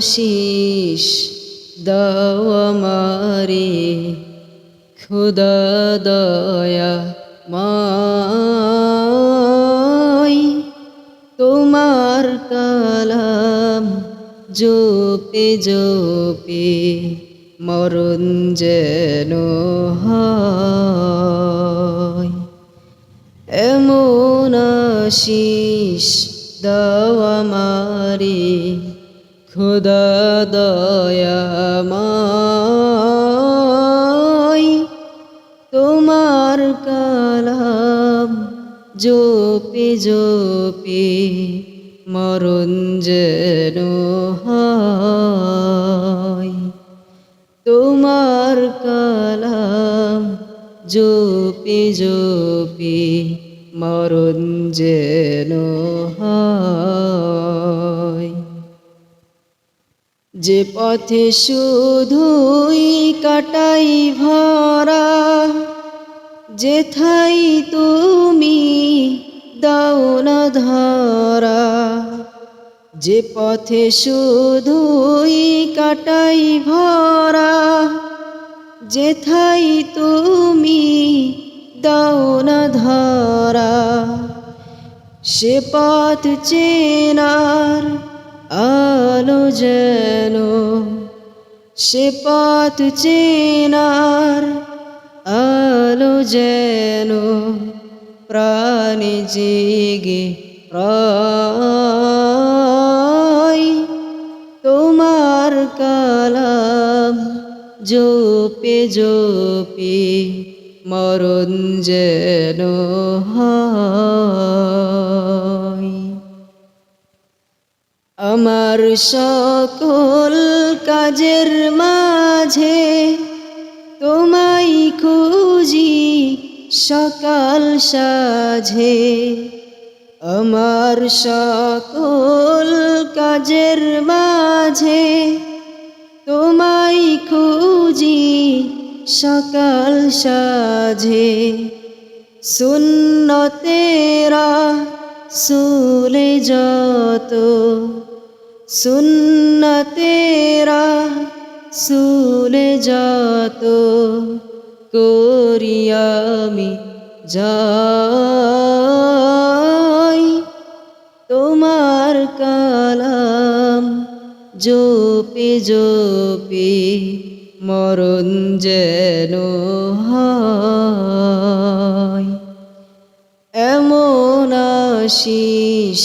শীষ দাও আমারে, খুদা দয়া মাই। তোমার কালাম জোপে জোপে মরণ যেন এমন আশিস দাও আমারে খুদা দয়াময়, তোমার কালাম জোপে জোপে মরণ যেন হয়। তোমার কালাম জোপে জোপে মরণ যেন হয়। যে পথে শুধুই কাটাই ভরা যেথাই তুমি দাও না ধরা, যে পথে শুধুই কাটাই ভরা যেথাই তুমি দাও না ধরা, সে পথ চেনার আলো যেন সে পথ চেনার, আলো যেন প্রাণে জেগে প্রায় তোমার কালাম জোপে জোপে মরণ যেন হয়। আমার সকল কাজের মাঝে তোমায় খুঁজি সকাল সাঝে। আমার সকল কাজের মাঝে তোমায় খুঁজি সকাল সাঝে। সুন্নতেরা সুলে যত সুন্নতেরা সুলে যত করি আমি যাই। তোমার কালাম জোপে জোপে মরণ যেন হয়। এমন আশিস